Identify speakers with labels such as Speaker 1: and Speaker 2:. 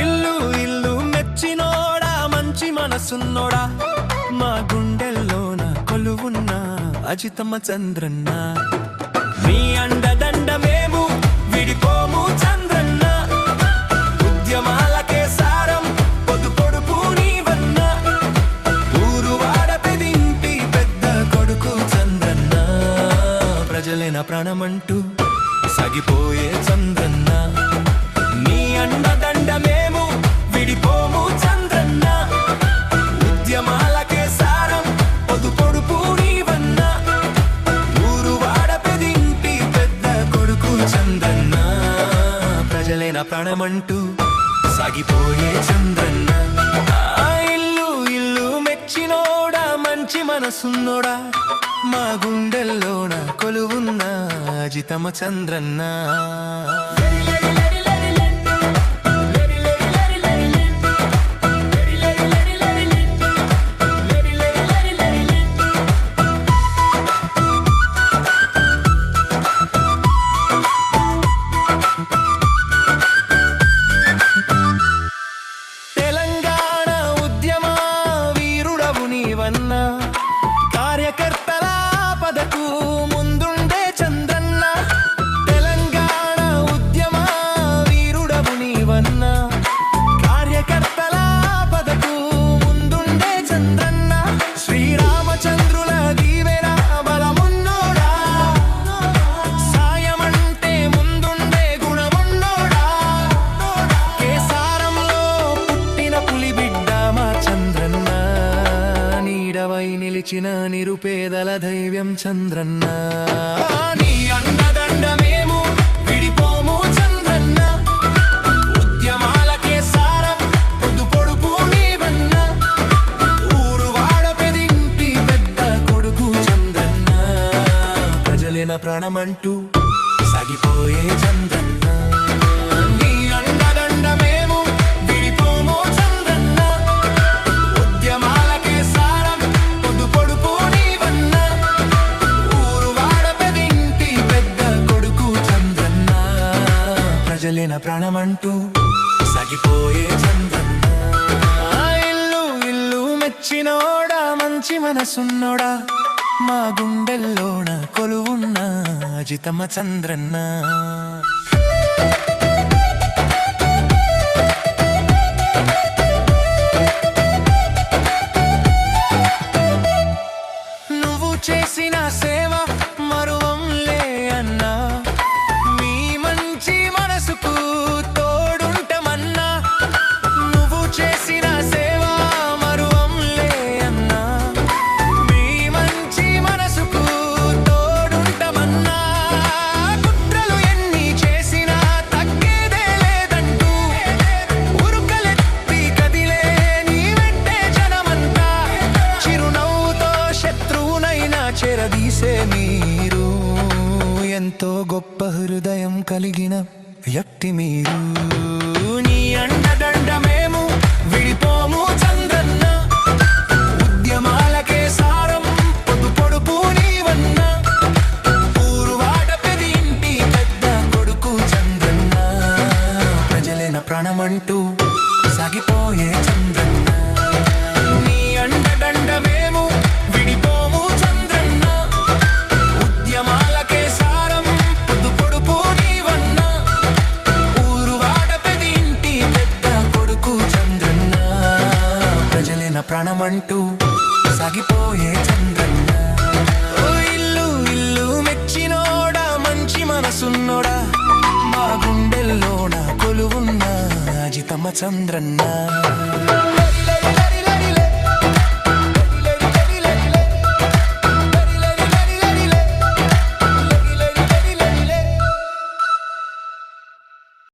Speaker 1: ఇల్లు ఇల్లు మెచ్చినోడా మంచి మనసున్నోడా మా గుండెల్లోన కొలువున్నా అజితమ్మ చంద్రన్న. ప్రాణమంటూ సగిపోయే చంద్రన్న. నీ అండదండ మేము విడిపోము చంద్రన్న. ఉద్యమాలకే సారం పొదు పొడుపు నీవన్న. ఊరు వాడ పెదింటి పెద్ద కొడుకు చంద్రన్న. ప్రజలైన ప్రాణమంటూ సాగిపోయే చంద్రన్న. ఇల్లు ఇల్లు మెచ్చినోడా మంచి మనసున్నోడా. మా గుండెల్లో అజితమ చంద్రన్న తెలంగాణ ఉద్యమ వీరుడవు నీవన్న. నిలిచిన నిరుపేదల దైవ్యం చంద్రన్న. నీ అండదండ విడిపోము చంద్రన్న. ఉద్యమాలకే సారం పొద్దు పొడుపు నీవన్న. ఊరు వాడ పెదింటి పెద్ద కొడుకు చంద్రన్న. ప్రాణమంటూ ప్రజలిన ప్రాణమంటూ సాగిపోయే చంద్రన్న. ఇల్లు ఇల్లు మెచ్చినోడా మంచి మనసున్నోడా మా గుండెల్లోన కొలువున్న అజితమ చంద్రన్న. చేసే మీరు ఎంతో గొప్ప హృదయం కలిగిన వ్యక్తి మీరు. నీ అండదండ మేము విడిపోము చంద్రన్న ఉద్యమాలకే సారం పొద్దు పొడుపు నీవన్న. ఊరు పెది ఇంటి పెద్ద కొడుకు చంద్రన్న ప్రజలైన ప్రాణమంటూ సాగిపోయే చంద్రన్న నీ అండదండ ప్రాణమంటూ సాగిపోయే చంద్రన్న. ఓ ఇల్లు ఇల్లు మెచ్చినోడా మంచి మనసున్నోడా మా గుండెల్లోన కొలువున్న అజితమ్మ చంద్రన్న.